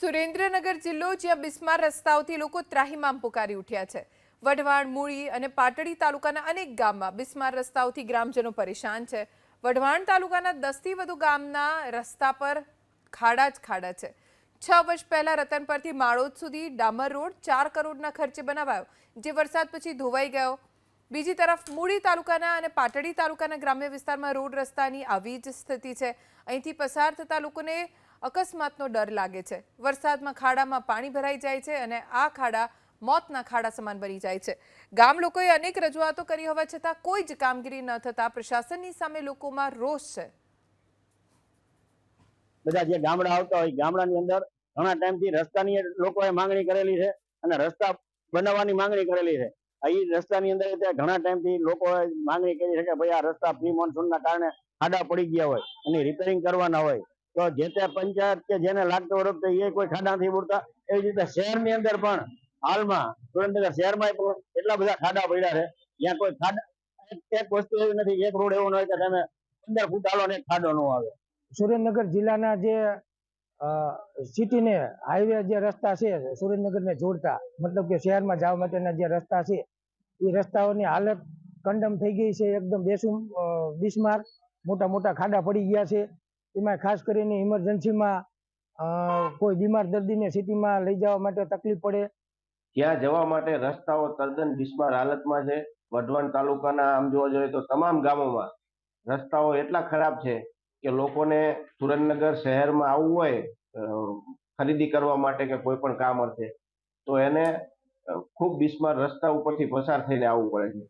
સુરેન્દ્રનગર જિલ્લો જ્યાં બિસ્માર રસ્તાઓથી લોકો ત્રાહિમામ પુકારી ઉઠ્યા છે. વઢવાણ, મૂળી અને પાટડી તાલુકાના અનેક ગામમાં બિસ્માર રસ્તાઓથી ગ્રામજનો પરેશાન છે. વઢવાણ તાલુકાના દસથી વધુ ગામના રસ્તા પર ખાડા જ ખાડા છે. છ વર્ષ પહેલા રતન પરથી માળોદ સુધી ડામર રોડ ચાર કરોડના ખર્ચે બનાવાયો, જે વરસાદ પછી ધોવાઈ ગયો. બીજી તરફ મૂળી તાલુકાના અને પાટડી તાલુકાના ગ્રામ્ય વિસ્તારમાં રોડ રસ્તાની આવી જ સ્થિતિ છે. અહીંથી પસાર થતા લોકોને અકસ્માતનો ડર લાગે છે. વરસાદમાં ખાડામાં પાણી ભરાઈ જાય છે અને આ ખાડા મોતના ખાડા સમાન બની જાય છે. ગામ લોકોએ અનેક રજૂઆતો કરી હોવા છતાં કોઈ જ કામગીરી ન થતા પ્રશાસનની સામે લોકોમાં રોષ છે. બધા જે ગામડા આવતા હોય, ગામડાની અંદર ઘણા ટાઈમથી રસ્તાની લોકોએ માંગણી કરેલી છે અને રસ્તા બનાવવાની માંગણી કરેલી છે. આ રસ્તાની અંદર ત્યાં ઘણા ટાઈમથી લોકોએ માંગણી કરી છે કે ભાઈ આ રસ્તા પ્રી મોન્સૂનના કારણે ખાડા પડી ગયા હોય અને રિપેરિંગ કરવાના હોય. તો જે તે પંચાયત કે જેને લાગતો વરસ તો એ કોઈ ખાડા નથી પૂરતા એવી રીતે શહેરની અંદર પણ હાલમાં સુરેન્દ્રનગર શહેરમાં પણ એટલા બધા ખાડા પડ્યા છે. જ્યાં કોઈ ખાડા એક- એક વસ્તુ એવી નથી એક રોડ એવો ન હોય કે તમે પંદર ફૂટ હાલો ને એક ખાડો ન આવે. સુરેન્દ્રનગર જિલ્લાના જે સિટીને હાઈવે જે રસ્તા છે સુરેન્દ્રનગરને જોડતા મતલબ કે શહેરમાં જવા માટેના જે રસ્તા છે એ રસ્તાઓની હાલત કંડમ થઈ ગઈ છે એકદમ બેસુમ અ, બિસ્માર મોટા મોટા ખાડા પડી ગયા છે. એમાં ખાસ કરીને ઇમરજન્સીમાં કોઈ બીમાર દર્દીને સિટીમાં લઈ જવા માટે તકલીફ પડે. ત્યાં જવા માટે રસ્તાઓ તદ્દન બિસ્માર હાલતમાં છે. વઢવાણ તાલુકાના આમ જોવા જોઈએ તો તમામ ગામોમાં રસ્તાઓ એટલા ખરાબ છે કે લોકોને સુરેન્દ્રનગર શહેરમાં આવવું હોય ખરીદી કરવા માટે કે કોઈ પણ કામ અર્થે, તો એને ખૂબ બિસ્માર રસ્તા ઉપરથી પસાર થઈને આવવું પડે છે.